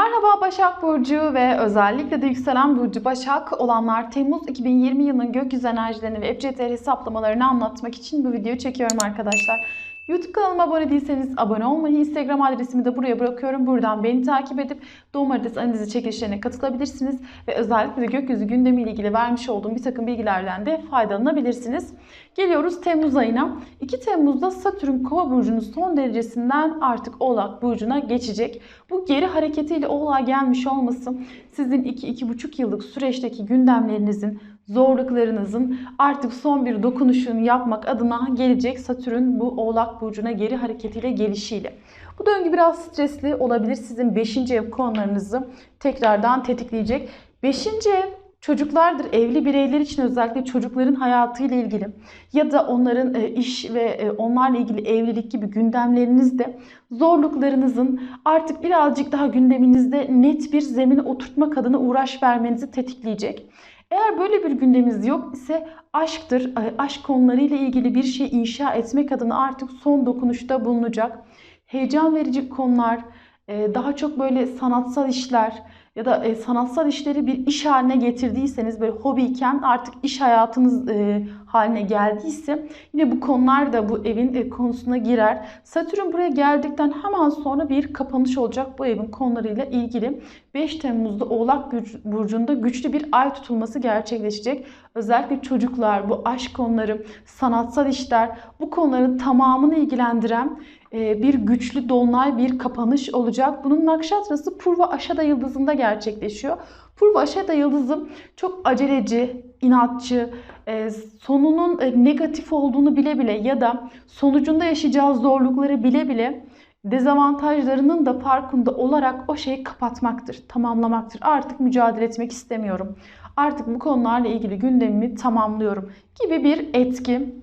Merhaba Başak Burcu ve özellikle de yükselen Burcu Başak olanlar Temmuz 2020 yılının gökyüzü enerjilerini ve ebcedleri hesaplamalarını anlatmak için bu videoyu çekiyorum arkadaşlar. YouTube kanalıma abone değilseniz abone olmayı, Instagram adresimi de buraya bırakıyorum. Buradan beni takip edip doğum haritası analizi çekilişlerine katılabilirsiniz. Ve özellikle de gökyüzü gündemiyle ilgili vermiş olduğum bir takım bilgilerden de faydalanabilirsiniz. Geliyoruz Temmuz ayına. 2 Temmuz'da Satürn Kova burcunun son derecesinden artık Oğlak burcuna geçecek. Bu geri hareketiyle Oğlak'a gelmiş olması sizin 2-2,5 yıllık süreçteki gündemlerinizin, zorluklarınızın artık son bir dokunuşunu yapmak adına gelecek Satürn bu Oğlak burcuna geri hareketiyle gelişiyle. Bu döngü biraz stresli olabilir. Sizin 5. ev konularınızı tekrardan tetikleyecek. 5. ev çocuklardır. Evli bireyler için özellikle çocukların hayatıyla ilgili ya da onların e, iş ve e, onlarla ilgili evlilik gibi gündemlerinizde zorluklarınızın artık birazcık daha gündeminizde net bir zemine oturtmak adına uğraş vermenizi tetikleyecek. Eğer böyle bir gündeminiz yok ise aşktır. E, aşk konularıyla ilgili bir şey inşa etmek adına artık son dokunuşta bulunacak. Heyecan verici konular, daha çok böyle sanatsal işler, ya da e, sanatsal işleri bir iş haline getirdiyseniz böyle hobiyken artık iş hayatınız e, haline geldiyse yine bu konular da bu evin e, konusuna girer. Satürn buraya geldikten hemen sonra bir kapanış olacak bu evin konularıyla ilgili. 5 Temmuz'da Oğlak Burcu'nda güçlü bir ay tutulması gerçekleşecek. Özellikle çocuklar, bu aşk konuları, sanatsal işler bu konuların tamamını ilgilendiren bir güçlü dolunay, bir kapanış olacak. Bunun nakşatrası Purva Aşada Yıldızı'nda gerçekleşiyor. Purva Aşada Yıldızı çok aceleci, inatçı, e, sonunun e, negatif olduğunu bile bile ya da sonucunda yaşayacağı zorlukları bile bile dezavantajlarının da farkında olarak o şeyi kapatmaktır, tamamlamaktır. Artık mücadele etmek istemiyorum. Artık bu konularla ilgili gündemimi tamamlıyorum gibi bir etki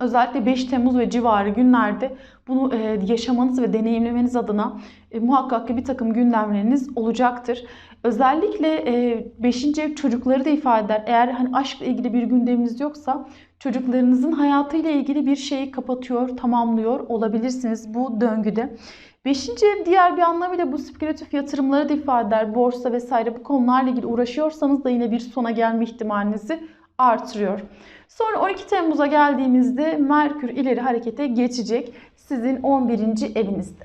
Özellikle 5 Temmuz ve civarı günlerde bunu e, yaşamanız ve deneyimlemeniz adına e, muhakkak ki bir takım gündemleriniz olacaktır. Özellikle 5. E, ev çocukları da ifade eder. Eğer hani aşkla ilgili bir gündeminiz yoksa çocuklarınızın hayatıyla ilgili bir şeyi kapatıyor, tamamlıyor olabilirsiniz bu döngüde. Beşinci ev diğer bir anlamıyla bu spekülatif yatırımları da ifade eder. Borsa vesaire bu konularla ilgili uğraşıyorsanız da yine bir sona gelme ihtimalinizi artırıyor. Sonra 12 Temmuz'a geldiğimizde Merkür ileri harekete geçecek sizin 11. evinizde.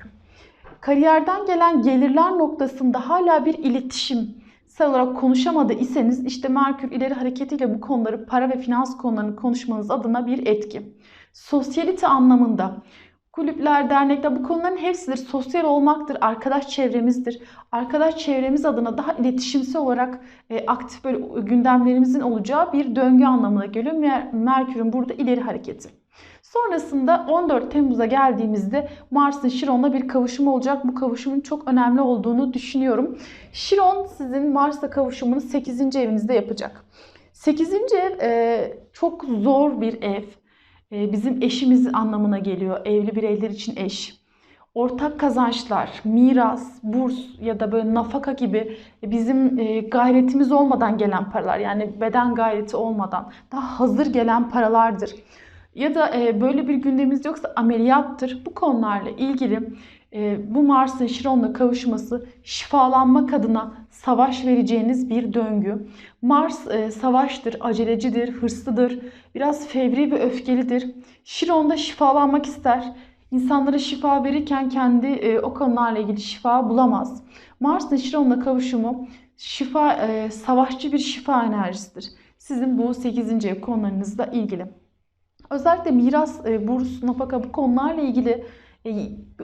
Kariyerden gelen gelirler noktasında hala bir iletişim olarak konuşamadı iseniz işte Merkür ileri hareketiyle bu konuları para ve finans konularını konuşmanız adına bir etki. Sosyalite anlamında kulüpler, dernekler bu konuların hepsidir. Sosyal olmaktır, arkadaş çevremizdir. Arkadaş çevremiz adına daha iletişimsel olarak e, aktif böyle gündemlerimizin olacağı bir döngü anlamına geliyor. Merkür'ün burada ileri hareketi. Sonrasında 14 Temmuz'a geldiğimizde Mars'ın Şiron'la bir kavuşumu olacak. Bu kavuşumun çok önemli olduğunu düşünüyorum. Şiron sizin Mars'la kavuşumunu 8. evinizde yapacak. 8. ev e, çok zor bir ev bizim eşimiz anlamına geliyor. Evli bireyler için eş. Ortak kazançlar, miras, burs ya da böyle nafaka gibi bizim e, gayretimiz olmadan gelen paralar yani beden gayreti olmadan daha hazır gelen paralardır. Ya da e, böyle bir gündemimiz yoksa ameliyattır. Bu konularla ilgili e, bu Mars'ın Şiron'la kavuşması şifalanmak adına savaş vereceğiniz bir döngü. Mars e, savaştır, acelecidir, hırslıdır, biraz fevri ve öfkelidir. Şiron'da şifalanmak ister. İnsanlara şifa verirken kendi e, o konularla ilgili şifa bulamaz. Mars'ın Şiron'la kavuşumu şifa, e, savaşçı bir şifa enerjisidir. Sizin bu 8. ev konularınızla ilgili. Özellikle miras, burs, nafaka bu konularla ilgili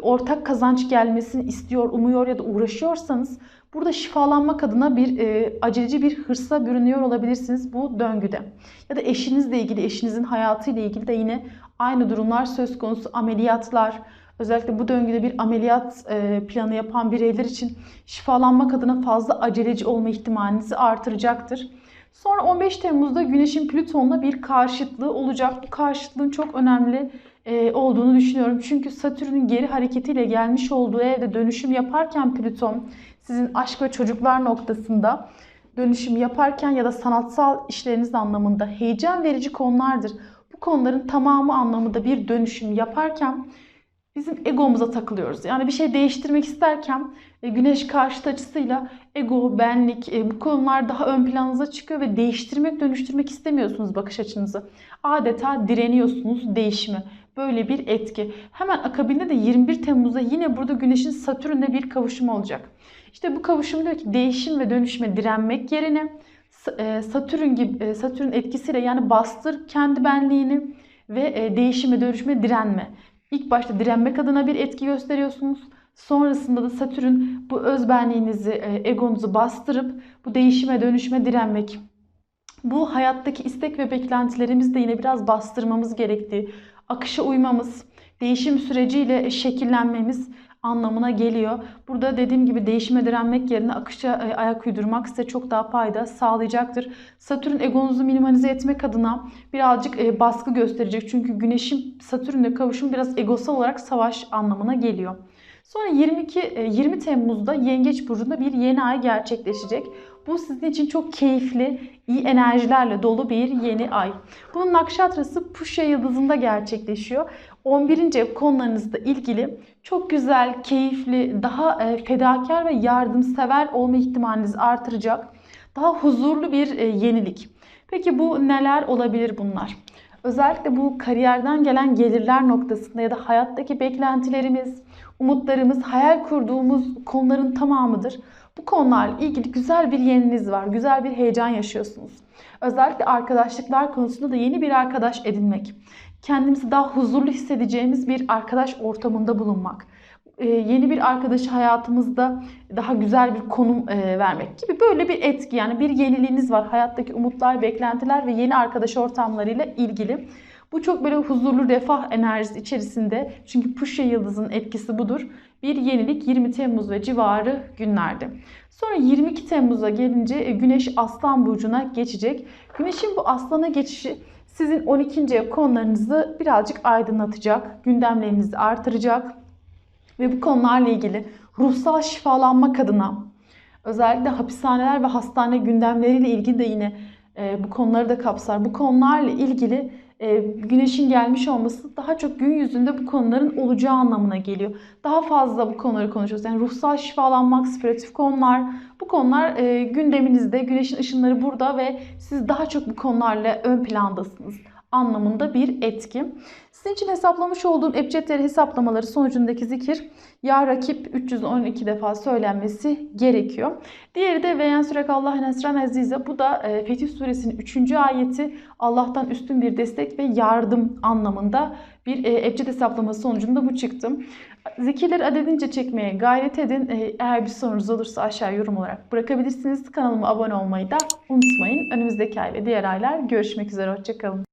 ortak kazanç gelmesini istiyor, umuyor ya da uğraşıyorsanız burada şifalanmak adına bir e, aceleci bir hırsa bürünüyor olabilirsiniz bu döngüde. Ya da eşinizle ilgili, eşinizin hayatıyla ilgili de yine aynı durumlar söz konusu. Ameliyatlar, özellikle bu döngüde bir ameliyat e, planı yapan bireyler için şifalanmak adına fazla aceleci olma ihtimalinizi artıracaktır. Sonra 15 Temmuz'da Güneş'in Plüton'la bir karşıtlığı olacak. Bu karşıtlığın çok önemli e, olduğunu düşünüyorum. Çünkü Satürn'ün geri hareketiyle gelmiş olduğu evde dönüşüm yaparken Plüton sizin aşk ve çocuklar noktasında dönüşüm yaparken ya da sanatsal işleriniz anlamında heyecan verici konulardır. Bu konuların tamamı anlamında bir dönüşüm yaparken bizim egomuza takılıyoruz. Yani bir şey değiştirmek isterken e, güneş karşıt açısıyla ego, benlik e, bu konular daha ön planınıza çıkıyor ve değiştirmek, dönüştürmek istemiyorsunuz bakış açınızı. Adeta direniyorsunuz değişime. Böyle bir etki. Hemen akabinde de 21 Temmuz'da yine burada Güneş'in Satürn'le bir kavuşumu olacak. İşte bu kavuşum diyor ki değişim ve dönüşme direnmek yerine e, Satürn gibi Satürn etkisiyle yani bastır kendi benliğini ve değişime dönüşme direnme. İlk başta direnmek adına bir etki gösteriyorsunuz. Sonrasında da Satürn bu özbenliğinizi, e, egonuzu bastırıp bu değişime dönüşme direnmek. Bu hayattaki istek ve beklentilerimizi de yine biraz bastırmamız gerektiği, akışa uymamız, değişim süreciyle şekillenmemiz anlamına geliyor. Burada dediğim gibi değişime direnmek yerine akışa e, ayak uydurmak size çok daha fayda sağlayacaktır. Satürn egonuzu minimalize etmek adına birazcık e, baskı gösterecek. Çünkü Güneş'in Satürn'le kavuşum biraz egosal olarak savaş anlamına geliyor. Sonra 22 e, 20 Temmuz'da Yengeç burcunda bir yeni ay gerçekleşecek. Bu sizin için çok keyifli, iyi enerjilerle dolu bir yeni ay. Bunun nakşatrası Puşya yıldızında gerçekleşiyor. 11. ev konularınızla ilgili çok güzel, keyifli, daha e, fedakar ve yardımsever olma ihtimalinizi artıracak. Daha huzurlu bir e, yenilik. Peki bu neler olabilir bunlar? Özellikle bu kariyerden gelen gelirler noktasında ya da hayattaki beklentilerimiz, umutlarımız, hayal kurduğumuz konuların tamamıdır. Bu konularla ilgili güzel bir yeniniz var, güzel bir heyecan yaşıyorsunuz. Özellikle arkadaşlıklar konusunda da yeni bir arkadaş edinmek, kendimizi daha huzurlu hissedeceğimiz bir arkadaş ortamında bulunmak, e, yeni bir arkadaşı hayatımızda daha güzel bir konum e, vermek gibi böyle bir etki yani bir yeniliğiniz var hayattaki umutlar, beklentiler ve yeni arkadaş ortamlarıyla ilgili. Bu çok böyle huzurlu refah enerjisi içerisinde çünkü Puşya yıldızının etkisi budur. Bir yenilik 20 Temmuz ve civarı günlerde. Sonra 22 Temmuz'a gelince e, Güneş Aslan Burcu'na geçecek. Güneş'in bu Aslan'a geçişi sizin 12. ev konularınızı birazcık aydınlatacak, gündemlerinizi artıracak ve bu konularla ilgili ruhsal şifalanmak adına özellikle hapishaneler ve hastane gündemleriyle ilgili de yine e, bu konuları da kapsar. Bu konularla ilgili güneşin gelmiş olması daha çok gün yüzünde bu konuların olacağı anlamına geliyor. Daha fazla bu konuları konuşuyoruz. Yani ruhsal şifalanmak, spiritif konular, bu konular e, gündeminizde, güneşin ışınları burada ve siz daha çok bu konularla ön plandasınız anlamında bir etki. Sizin için hesaplamış olduğum ebcedleri hesaplamaları sonucundaki zikir ya rakip 312 defa söylenmesi gerekiyor. Diğeri de ve yensürek Allah nesran azize. Bu da e, Fetih suresinin 3. ayeti Allah'tan üstün bir destek ve yardım anlamında bir ebced hesaplaması sonucunda bu çıktı. Zikirleri adedince çekmeye gayret edin. E, Eğer bir sorunuz olursa aşağı yorum olarak bırakabilirsiniz. Kanalıma abone olmayı da unutmayın. Önümüzdeki ay ve diğer aylar görüşmek üzere. Hoşçakalın.